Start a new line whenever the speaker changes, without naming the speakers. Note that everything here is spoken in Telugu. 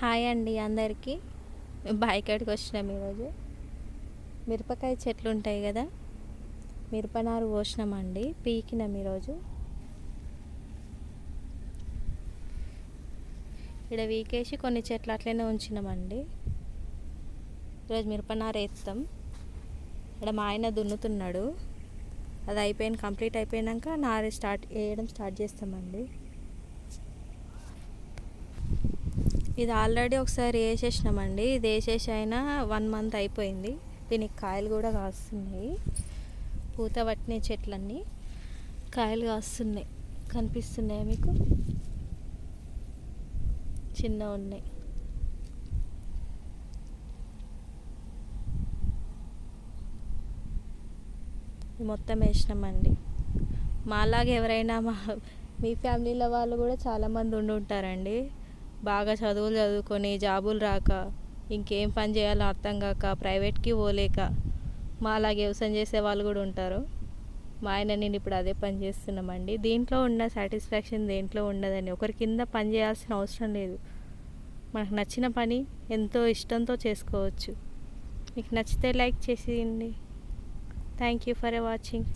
హాయ్ అండి అందరికీ. బాయికాడికి వచ్చినాం ఈరోజు. మిరపకాయ చెట్లు ఉంటాయి కదా మిరపనారు పోసినామండి పీకినాం ఈరోజు. ఇక్కడ వీకేసి కొన్ని చెట్లు అట్లనే ఉంచినామండి. ఈరోజు మిరపనారు వేస్తాం ఇక్కడ మా ఆయన దున్నుతున్నాడు. అది అయిపోయిన కంప్లీట్ అయిపోయాక నారు స్టార్ట్ వేయడం స్టార్ట్ చేస్తామండి. ఇది ఆల్రెడీ ఒకసారి వేసేసినామండి. ఇది వేసేసి అయినా వన్ మంత్ అయిపోయింది. దీనికి కాయలు కూడా కాస్తున్నాయి. పూత పట్టిన చెట్లన్నీ కాయలు కాస్తున్నాయి. కనిపిస్తున్నాయా మీకు? చిన్న ఉన్నాయి. మొత్తం వేసినామండి. మాలాగా ఎవరైనా మా మీ ఫ్యామిలీలో వాళ్ళు కూడా చాలామంది ఉండి ఉంటారండి బాగా చదువులు చదువుకొని జాబులు రాక ఇంకేం పని చేయాలో అర్థం కాక ప్రైవేట్కి పోలేక మా అలాగే వ్యవసాయం చేసే వాళ్ళు కూడా ఉంటారు. మా ఆయన నేను ఇప్పుడు అదే పని చేస్తున్నామండి. దీంట్లో ఉన్న సాటిస్ఫాక్షన్ దేంట్లో ఉండదని ఒకరి కింద పని చేయాల్సిన అవసరం లేదు. మనకు నచ్చిన పని ఎంతో ఇష్టంతో చేసుకోవచ్చు. మీకు నచ్చితే లైక్ చేసేయండి. Thank you for watching.